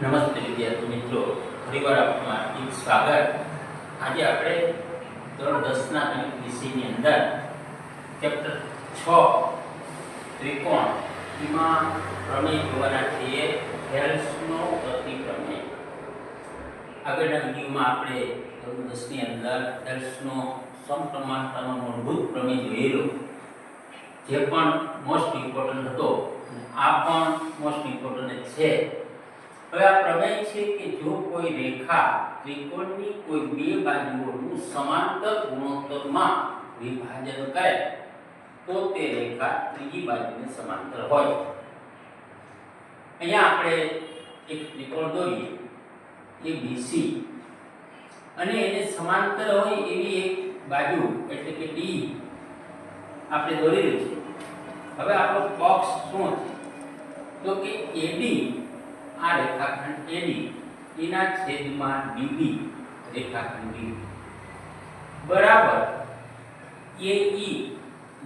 નમસ્તે વિદ્યાર્થી મિત્રો. ફરીવાર આપનું હાર્દિક સ્વાગત. આજે આપણે ધોરણ દસના ગણિત વિષયની અંદર ચેપ્ટર છ, ત્રિકોણ એમાં પ્રમેય જોવાના છીએ. હેલ્સનો પ્રમેય આગળના વિડીયોમાં આપણે ધોરણ દસની અંદર હેલ્સનો સમપ્રમાણતાનો મૂળભૂત પ્રમેય જોયેલો, જે પણ મોસ્ટ ઇમ્પોર્ટન્ટ હતો. આ પણ મોસ્ટ ઇમ્પોર્ટન્ટ છે. હવે આ પ્રમેય છે કે જો કોઈ રેખા ત્રિકોણની કોઈ બે બાજુઓનું સમાંતર ગુણોત્તરમાં વિભાજન કરે, તો તે રેખા ત્રીજી બાજુને સમાંતર હોય. અહીંયા આપણે એક ત્રિકોણ દોરીએ, એ બીસી અને એને સમાંતર હોય એવી એક બાજુ, એટલે કે ડી આપણે દોરી છે હવે આપણો બોક્સ શું છે તો કે એડી આ રેખાખંડ એડી એના છેદમાં ડીબી રેખાખંડ ડીબી બરાબર. એઈ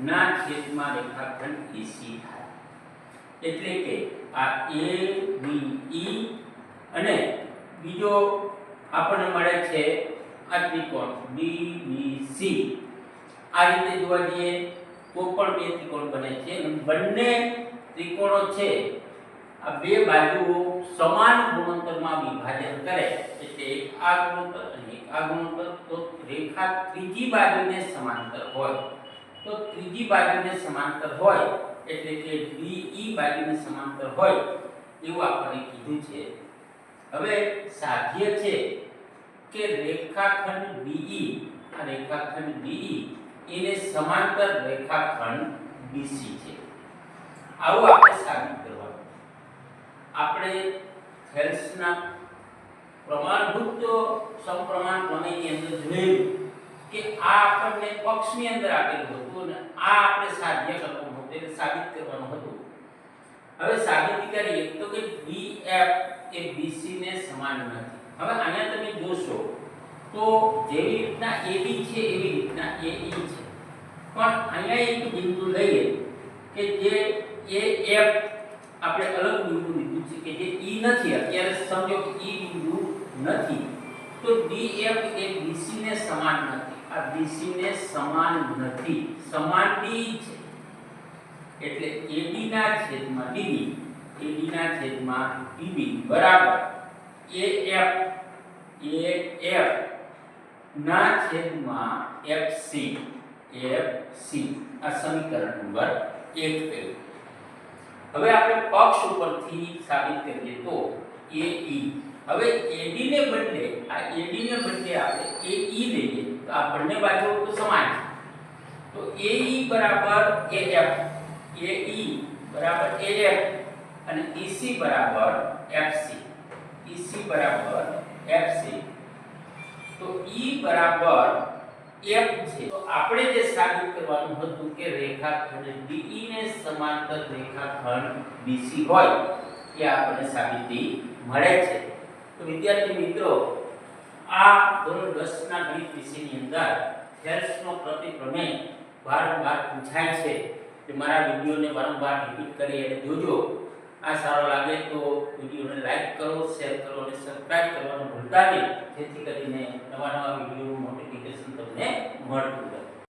ના છેદમાં રેખાખંડ એસી થાય. એટલે કે આ એ બી ઈ અને બીજો આપણને મળે છે આ ત્રિકોણ ડી સી આ રીતે જોવા જઈએ તો પણ બે ત્રિકોણ બને છે બંને ત્રિકોણો છે આ બે બાજુઓ સમાન ગુણોત્તરમાં વિભાજન કરે, એટલે એક આ ગુણોત્તર અને એક આ ગુણોત્તર, તો રેખા ત્રીજી બાજુને સમાંતર હોય. તો ત્રીજી બાજુને સમાંતર હોય, એટલે કે ડીઈ બાજુને સમાંતર હોય, એવું આપણે કીધું છે. હવે સાધ્ય છે કે રેખાખંડ BE આ રેખાખંડ BE એને સમાંતર રેખાખંડ BC છે. આવું આપણે સાબિત આપણે થેલ્સના પ્રમાણભૂત સમપ્રમાણ પ્રમેયની અંદર જોયું કે આ આપણને પક્ષની અંદર આપેલું હતું અને આ આપણે સાધ્ય કરવાનું હતું એટલે સાબિત કરવાનું હતું. હવે સાબિતી કરીએ તો કે BF એ BC ને સમાન નથી. હવે અહીંયા તમે જોશો તો જેવી રીતના AB છે એવી રીતના AE છે. પણ અહીંયા એક બિંદુ લઈએ કે જે AF આપણે અલગ બિંદુ લીધું છે કે જે E નથી, અત્યારે સમજો કે E બિંદુ નથી. તો DF એ BC ને સમાન નથી. આ BC ને સમાન નથી. સમાન D છે. એટલે AB ના છેદમાં DB AB ના છેદમાં DB બરાબર. AF AF ના છેદમાં FC FC આ સમીકરણ નંબર 1 થયું. હવે આપણે પક્ષ ઉપરથી સાબિત કરીએ તો AE હવે AD ને બદલે આ AD ને બદલે આપણે AE લઈએ તો આ બંને બાજુઓ તો સમાન છે તો AE બરાબર AF AE બરાબર AF અને EC બરાબર FC EC બરાબર FC તો E બરાબર F છે? તો આપણે જે સાબિત કરવાનું હતું કે રેખાખંડ DE ને સમાંતર રેખાખંડ BC હોય, એ આપણને સાબિતી મળે છે. તો વિદ્યાર્થી મિત્રો, આ ધોરણ 10 ના ગણિત વિષયની અંદર હેલ્સનો પ્રતિપ્રમેય વારંવાર પૂછાય છે કે મારા વિડીયોને વારંવાર રિપીટ કરી અને જોજો. આ સારો લાગે તો વિડીયોને લાઈક કરો શેર કરો અને સબસ્ક્રાઇબ કરવાનું ભૂલતા નહીં. જેથી કરીને નવા નવા વિડીયોનું નોટિફિકેશન તમને મળતું રહે.